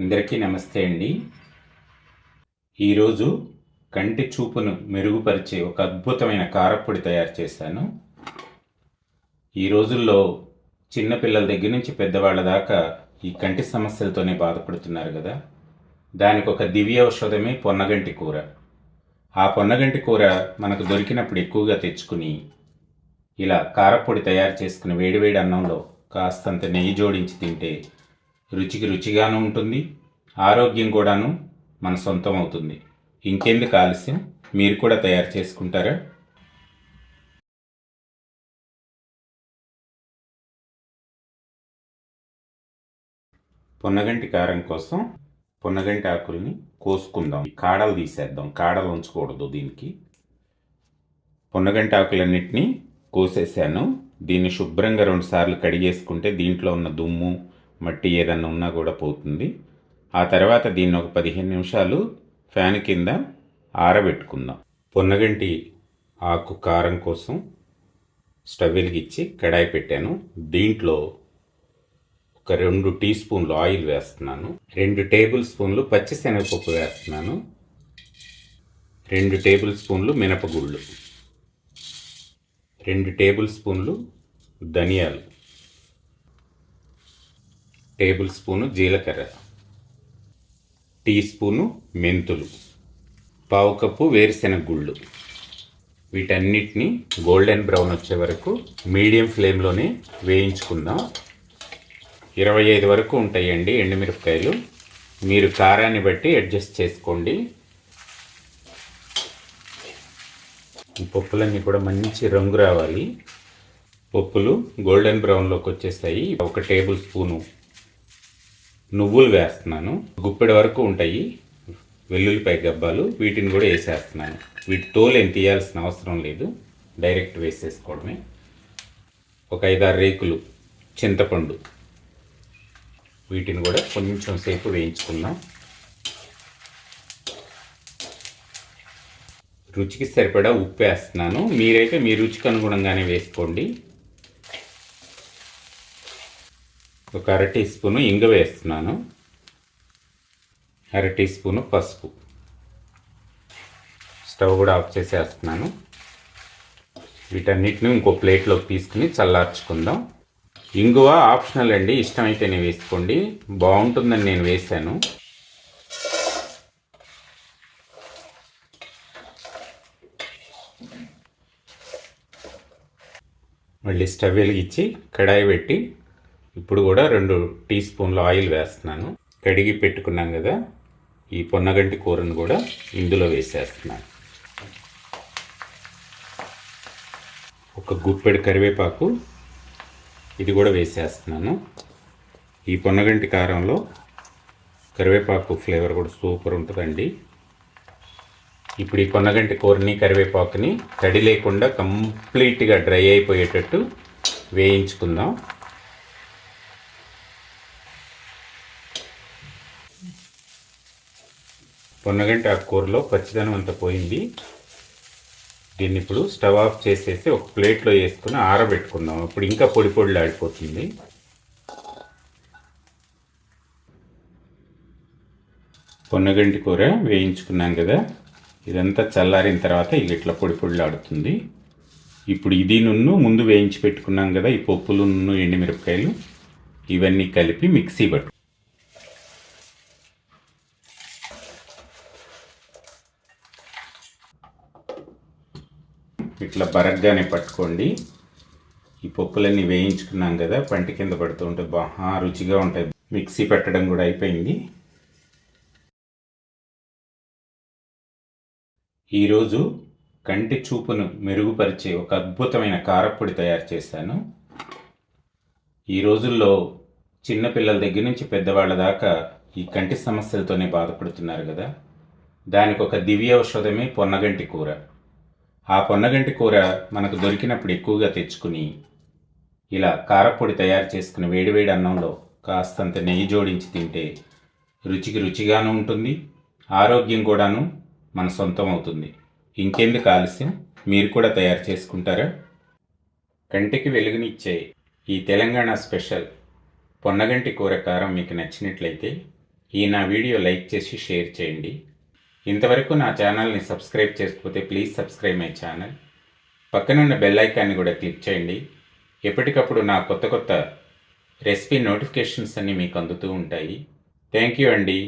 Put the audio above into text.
అందరికీ నమస్తే అండి. ఈరోజు కంటి చూపును మెరుగుపరిచే ఒక అద్భుతమైన కారప్పొడి తయారు చేశాను. ఈ రోజుల్లో చిన్నపిల్లల దగ్గర నుంచి పెద్దవాళ్ళ దాకా ఈ కంటి సమస్యలతోనే బాధపడుతున్నారు కదా. దానికి ఒక దివ్య ఔషధమే పొన్నగంటి కూర. ఆ పొన్నగంటి కూర మనకు దొరికినప్పుడు ఎక్కువగా తెచ్చుకుని ఇలా కారప్పొడి తయారు చేసుకుని వేడివేడి అన్నంలో కాస్తంత నెయ్యి జోడించి తింటే రుచికి రుచిగాను ఉంటుంది ఆరోగ్యం కూడాను మన సొంతం అవుతుంది ఇంకెందుకు ఆలస్యం? మీరు కూడా తయారు చేసుకుంటారా? పొన్నగంటి కారం కోసం పొన్నగంటి ఆకుల్ని కోసుకుందాం. కాడలు తీసేద్దాం. కాడలు ఉంచకూడదు దీనికి. పొన్నగంటి ఆకులన్నింటినీ కోసేసాను. దీన్ని శుభ్రంగా రెండు సార్లు కడిగేసుకుంటే దీంట్లో ఉన్న దుమ్ము మట్టి ఏదన్నా ఉన్నా కూడా పోతుంది. ఆ తర్వాత దీన్ని ఒక పదిహేను నిమిషాలు ఫ్యాన్ కింద ఆరబెట్టుకుందాం. పొన్నగంటి ఆకు కారం కోసం స్టవ్ వెలిగించి కడాయి పెట్టాను. దీంట్లో ఒక రెండు టీ స్పూన్లు ఆయిల్ వేస్తున్నాను. రెండు టేబుల్ స్పూన్లు పచ్చిశనగపప్పు వేస్తున్నాను. రెండు టేబుల్ స్పూన్లు మినపగుళ్ళు. రెండు టేబుల్ స్పూన్లు ధనియాలు. టేబుల్ స్పూను జీలకర్ర టీ స్పూను మెంతులు పావు కప్పు వేరుశెనగ గుళ్ళు వీటన్నిటిని గోల్డెన్ బ్రౌన్ వచ్చే వరకు మీడియం ఫ్లేమ్లోనే వేయించుకుందాం. ఇరవై ఐదు వరకు ఉంటాయండి ఎండుమిరపకాయలు. మీరు కారాన్ని బట్టి అడ్జస్ట్ చేసుకోండి. పప్పులన్నీ కూడా మంచి రంగు రావాలి. పప్పులు గోల్డెన్ బ్రౌన్లోకి వచ్చేస్తాయి. ఒక టేబుల్ స్పూను నువ్వులు వేస్తున్నాను. గుప్పెడి వరకు ఉంటాయి. వెల్లుల్లిపాయ గబ్బాలు. వీటిని కూడా వేసేస్తున్నాను. వీటి తోలు ఏం తీయాల్సిన అవసరం లేదు. డైరెక్ట్ వేసేసుకోవడమే. ఒక ఐదారు రేకులు. చింతపండు. వీటిని కూడా కొంచెం సేపు వేయించుకుందాం. రుచికి సరిపడా ఉప్పు వేస్తున్నాను. మీరైతే మీ రుచికి అనుగుణంగానే వేసుకోండి. ఒక అర టీ స్పూను ఇంగ వేస్తున్నాను. అర టీ స్పూను పసుపు. స్టవ్ కూడా ఆఫ్ చేసేస్తున్నాను. వీటన్నిటిని ఇంకో ప్లేట్లోకి తీసుకుని చల్లార్చుకుందాం. ఇంగువ ఆప్షనల్ అండి ఇష్టమైతేనే వేసుకోండి. బాగుంటుందని నేను వేశాను. మళ్ళీ స్టవ్ వెలిగించి కడాయి పెట్టి ఇప్పుడు కూడా రెండు టీ స్పూన్ల ఆయిల్ వేస్తున్నాను. కడిగి పెట్టుకున్నాం కదా ఈ పొన్నగంటి కూరను కూడా ఇందులో వేసేస్తున్నాను. ఒక గుప్పెడు కరివేపాకు ఇది కూడా వేసేస్తున్నాను. ఈ పొన్నగంటి కారంలో కరివేపాకు ఫ్లేవర్ కూడా సూపర్ ఉంటుందండి. ఇప్పుడు ఈ పొన్నగంటి కూరని కరివేపాకుని తడి లేకుండా కంప్లీట్గా డ్రై అయిపోయేటట్టు వేయించుకుందాం. పొన్నగంటి ఆ కూరలో పచ్చిదనం అంతా పోయింది. దీన్ని ఇప్పుడు స్టవ్ ఆఫ్ చేసేసి ఒక ప్లేట్లో వేసుకుని ఆరబెట్టుకుందాం. ఇప్పుడు ఇంకా పొడి పొడిలు ఆడిపోతుంది పొన్నగంటి కూర వేయించుకున్నాం కదా. ఇదంతా చల్లారిన తర్వాత ఇది ఇట్లా పొడి పొడిలు ఆడుతుంది. ఇప్పుడు ఇది నున్ను ముందు వేయించి పెట్టుకున్నాం కదా ఈ పప్పులు నున్ను ఎండుమిరపకాయలు ఇవన్నీ కలిపి మిక్సీ పట్టు ఇట్లా బరగ్గానే పట్టుకోండి. ఈ పప్పులన్నీ వేయించుకున్నాం కదా పంట కింద పడుతూ ఉంటే బాగా రుచిగా ఉంటాయి. మిక్సీ పెట్టడం కూడా అయిపోయింది. ఈరోజు కంటి చూపును మెరుగుపరిచే ఒక అద్భుతమైన కారప్పొడి తయారు చేశాను. ఈ రోజుల్లో చిన్నపిల్లల దగ్గర నుంచి పెద్దవాళ్ళ దాకా ఈ కంటి సమస్యలతోనే బాధపడుతున్నారు కదా. దానికి ఒక దివ్య ఔషధమే పొన్నగంటి కూర. ఆ పొన్నగంటి కూర మనకు దొరికినప్పుడు ఎక్కువగా తెచ్చుకుని ఇలా కారపొడి తయారు చేసుకుని వేడివేడి అన్నంలో కాస్తంత నెయ్యి జోడించి తింటే రుచికి రుచిగాను ఉంటుంది ఆరోగ్యం కూడాను మన సొంతం అవుతుంది. ఇంకెందుకు ఆలస్యం? మీరు కూడా తయారు చేసుకుంటారా? కంటికి వెలుగునిచ్చే ఈ తెలంగాణ స్పెషల్ పొన్నగంటి కూర కారం మీకు నచ్చినట్లయితే ఈ నా వీడియో లైక్ చేసి షేర్ చేయండి. ఇంతవరకు నా ఛానల్ని సబ్స్క్రైబ్ చేసుకోకపోతే ప్లీజ్ సబ్స్క్రైబ్ మై ఛానల్. పక్కనున్న బెల్ ఐకాన్ని కూడా క్లిక్ చేయండి. ఎప్పటికప్పుడు నా కొత్త కొత్త రెసిపీ నోటిఫికేషన్స్ అన్నీ మీకు అందుతూ ఉంటాయి. థ్యాంక్ యూ అండి.